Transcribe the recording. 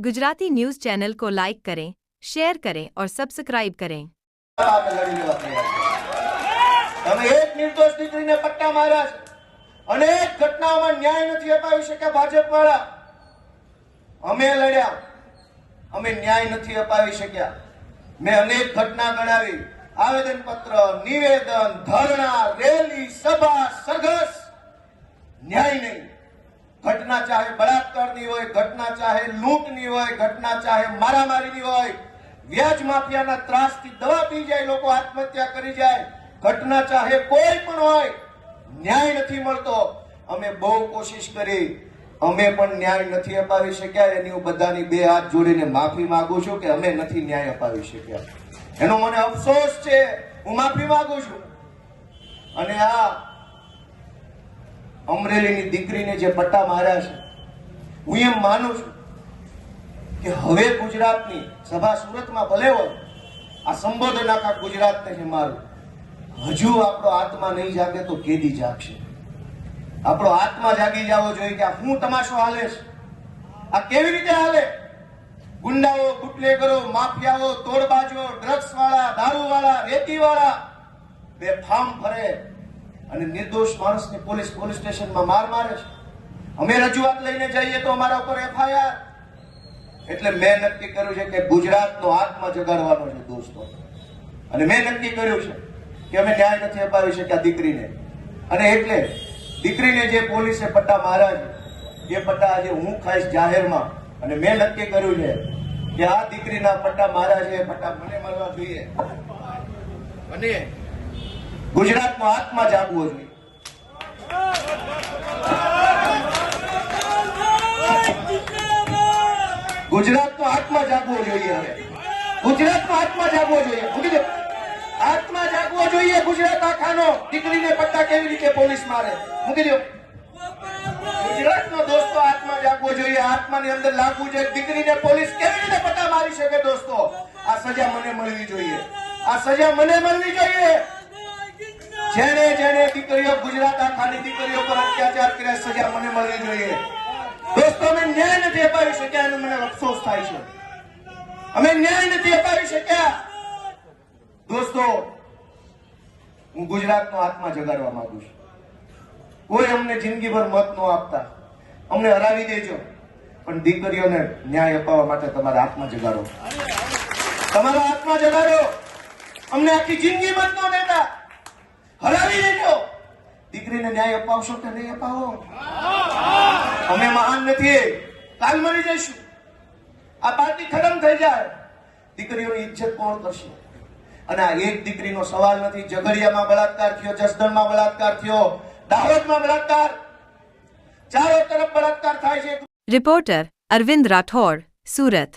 Gujarati news channel को like करें share करें और सब्सक्राइब करें आप લડી લેવા તૈયાર છે. તમે એક નિર્દોષ દીકરીને પટ્ટા માર્યા છે અનેક ઘટનાઓમાં ન્યાય નથી અપાવી શક્યા ભાજપ વાળા અમે લડ્યા અમે ન્યાય નથી અપાવી શક્યા મેં અનેક ઘટના ગણાવી આવેદન પત્ર નિવેદન ધરણા રેલી સભા સરઘસ ન્યાય નહીં ઘટના ચાહે બળાત્કારની હોય, ઘટના ચાહે લૂંટની હોય, ઘટના ચાહે મારામારીની હોય, વ્યાજ માફિયાના ત્રાસથી દવા પી જાય, લોકો આત્મહત્યા કરી જાય, ઘટના ચાહે કોઈ પણ હોય, ન્યાય નથી મળતો. અમે બહુ કોશિશ કરી, અમે પણ ન્યાય નથી અપાવી શક્યા, એની હું બધાની બે હાથ જોડીને માફી માંગુ છું કે અમે નથી ન્યાય અપાવી શક્યા. એનો મને અફસોસ છે, હું માફી માંગુ છું. અને આ અમરેલીની દીકરીને જે પટ્ટા માર્યા છે, હું એમ માનું છું કે હવે ગુજરાતની સભા સુરતમાં ભલે હોય, આ સંબોધન આખા ગુજરાતને છે મારું, હજુ આપણો આત્મા નહીં જાગે તો કેદી જાગશે. આપણો આત્મા જાગી જવો જોઈએ કે આ શું તમાશો હાલે છે? આ કેવી રીતે હાલે? ગુંડાઓ, બુટલેગરો, માફિયાઓ, તોડબાજો ડ્રગ્સ વાળા દારૂ વાળા રેતી વાળા બે ફાર્મ ફરે અને નિર્દોષ માણસને પોલીસ પોલીસ સ્ટેશનમાં માર મારે છે. અમે રજૂઆત લઈને જઈએ તો અમારા ઉપર એફઆઈઆર. એટલે મેં નક્કી કર્યું છે કે ગુજરાતનો આત્મા જગાડવાનો છે દોસ્તો. અને મેં નક્કી કર્યું છે કે અમે ન્યાય નથી અપાવી શક્યા દીકરીને. અને એટલે દીકરીને જે પોલીસે પટ્ટા માર્યા છે, એ પટ્ટા આજે હું ખાઈશ જાહેરમાં. અને મેં નક્કી કર્યું છે કે આ દીકરીના પટ્ટા માર્યા છે, એ પટ્ટા મને મળવા જોઈએ. અને ગુજરાતનો આત્મા જાગવો જોઈએ ગુજરાતનો આત્મા જાગવો જોઈએ હવે ગુજરાતનો આત્મા જાગવો જોઈએ મૂકી દો આત્મા જાગવો જોઈએ ગુજરાત આખાનો દીકરીને પટ્ટા કેવી રીતે પોલીસ મારે મૂકી દો ગુજરાતનો દોસ્તો આત્મા જાગવો જોઈએ આત્માની અંદર લાગવું જોઈએ દીકરીને પોલીસ કેવી રીતે પટ્ટા મારી શકે દોસ્તો આ સજા મને મળવી જોઈએ આ સજા મને મળવી જોઈએ જેને જેને દીકરીઓ ગુજરાત આખાની દીકરીઓ પર અત્યાચાર કર્યા, સજા મને મળવી જોઈએ. દોસ્તો, અમે ન્યાય નથી અપાવી શક્યા એનો મને અફસોસ થાય છે. અમે ન્યાય નથી અપાવી શક્યા. દોસ્તો, હું ગુજરાતનો આત્મા જગાડવા માંગુ છું. કોઈ અમને જિંદગીભર મત ન આપતા. અમને હરાવી દેજો. પણ દીકરીઓને ન્યાય અપાવવા માટે તમારા આત્મા જગાડો. તમારો આત્મા જગાડો. અમને આખી જિંદગી મત ન દેતા. હરાવી દેજો દીકરીને ન્યાય અપાવશો કે નહીં અપાવો? અમે મહાન નથી. કાલ મરી જઈશું. આ પાર્ટી ખતમ થઈ જાય. દીકરીઓની ઇજ્જત કોણ કરશે? અને આ એક દીકરીનો સવાલ નથી. ઝઘડિયામાં બળાત્કાર થયો, જસદણમાં બળાત્કાર થયો, દાહોદમાં બળાત્કાર. ચારે તરફ બળાત્કાર થાય છે. રિપોર્ટર અરવિંદ રાઠોડ, સુરત.